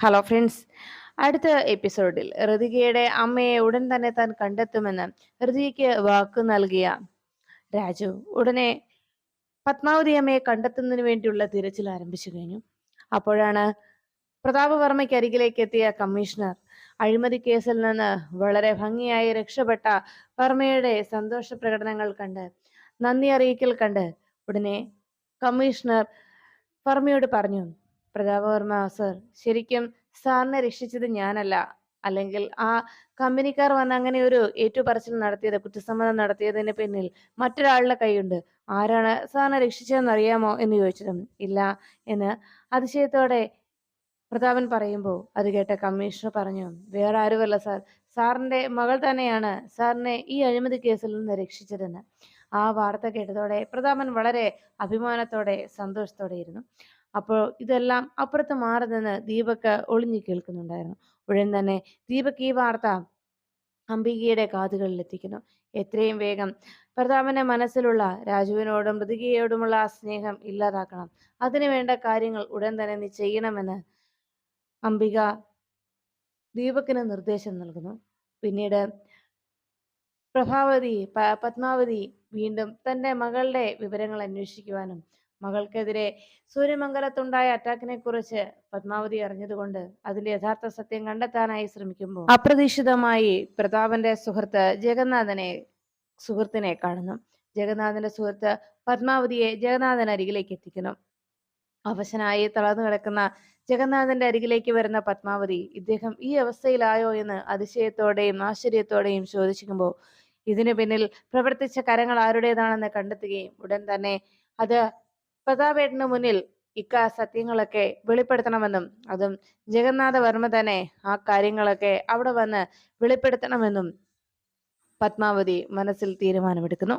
Hello friends. അടുത്ത എപ്പിസോഡിൽ ഋതികയുടെ അമ്മയെ ഉടൻ തന്നെ താൻ കണ്ടെത്തുമെന്ന് ഋതികയ്ക്ക് വാക്ക് നൽകിയ രാജു ഉടനെ പത്മാവതി അമ്മയെ കണ്ടെത്തുന്നതിന് വേണ്ടിയുള്ള തിരച്ചിൽ ആരംഭിച്ചു കഴിഞ്ഞു. അപ്പോഴാണ് പ്രതാപവർമ്മയ്ക്ക് അരികിലേക്ക് എത്തിയ കമ്മീഷണർ അഴിമതി കേസിൽ നിന്ന് വളരെ ഭംഗിയായി രക്ഷപ്പെട്ട വർമ്മയുടെ സന്തോഷ പ്രകടനങ്ങൾ കണ്ട് നന്ദി അറിയിക്കൽ കണ്ട് ഉടനെ കമ്മീഷണർ വർമ്മയോട് പറഞ്ഞു പ്രതാപവർമ്മ സർ. ശരിക്കും സാറിനെ രക്ഷിച്ചത് ഞാനല്ല. അല്ലെങ്കിൽ ആ കമ്പനിക്കാർ വന്ന് അങ്ങനെ ഒരു ഏറ്റുപറച്ചിൽ നടത്തിയത് കുറ്റസമ്മതം നടത്തിയതിന് പിന്നിൽ മറ്റൊരാളുടെ കൈയുണ്ട്. ആരാണ് സാറിനെ രക്ഷിച്ചതെന്ന് അറിയാമോ എന്ന് ചോദിച്ചതും ഇല്ല എന്ന് അതിശയത്തോടെ പ്രതാപൻ പറയുമ്പോൾ അത് കേട്ട കമ്മീഷണർ പറഞ്ഞു വേറെ ആരുമല്ല സാർ. സാറിന്റെ മകൾ തന്നെയാണ് സാറിനെ ഈ അഴിമതി കേസിൽ നിന്ന് രക്ഷിച്ചതെന്ന്. ആ വാർത്ത കേട്ടതോടെ പ്രതാപൻ വളരെ അഭിമാനത്തോടെ സന്തോഷത്തോടെ ഇരുന്നു. അപ്പോൾ ഇതെല്ലാം അപ്പുറത്ത് മാറി നിന്ന് ദീപക് ഒളിഞ്ഞു കേൾക്കുന്നുണ്ടായിരുന്നു. ഉടൻ തന്നെ ദീപക് ഈ വാർത്ത അംബികയുടെ കാതുകളിൽ എത്തിക്കുന്നു എത്രയും വേഗം പ്രതാപന്റെ മനസ്സിലുള്ള രാജുവിനോടും മൃതികയോടുമുള്ള സ്നേഹം ഇല്ലാതാക്കണം. അതിനു വേണ്ട കാര്യങ്ങൾ ഉടൻ തന്നെ നീ ചെയ്യണമെന്ന് അംബിക ദീപക്കിന് നിർദ്ദേശം നൽകുന്നു. പിന്നീട് പ്രഭാവതി പത്മാവതി വീണ്ടും തന്റെ മകളുടെ വിവരങ്ങൾ അന്വേഷിക്കുവാനും മകൾക്കെതിരെ സൂര്യമംഗലത്തുണ്ടായ അറ്റാക്കിനെ കുറിച്ച് പത്മാവതി അറിഞ്ഞതുകൊണ്ട് അതിന്റെ യഥാർത്ഥ സത്യം കണ്ടെത്താനായി ശ്രമിക്കുമ്പോൾ അപ്രതീക്ഷിതമായി പ്രതാപന്റെ സുഹൃത്ത് ജഗന്നാഥനെ സുഹൃത്തിനെ കാണുന്നു. ജഗന്നാഥന്റെ സുഹൃത്ത് പത്മാവതിയെ ജഗന്നാഥൻ അരികിലേക്ക് എത്തിക്കുന്നു. അവശനായി തളർന്നു കിടക്കുന്ന ജഗന്നാഥന്റെ അരികിലേക്ക് വരുന്ന പത്മാവതി ഇദ്ദേഹം ഈ അവസ്ഥയിലായോ എന്ന് അതിശയത്തോടെയും ആശ്ചര്യത്തോടെയും ചോദിച്ചിരിക്കുമ്പോൾ ഇതിനു പിന്നിൽ പ്രവർത്തിച്ച കരങ്ങൾ ആരുടേതാണെന്ന് കണ്ടെത്തുകയും ഉടൻ തന്നെ അത് പ്രതാപേട്ടന് മുന്നിൽ ഇക്ക സത്യങ്ങളൊക്കെ വെളിപ്പെടുത്തണമെന്നും അതും ജഗന്നാഥ വർമ്മ തന്നെ ആ കാര്യങ്ങളൊക്കെ അവിടെ വന്ന് വെളിപ്പെടുത്തണമെന്നും പത്മാവതി മനസ്സിൽ തീരുമാനമെടുക്കുന്നു.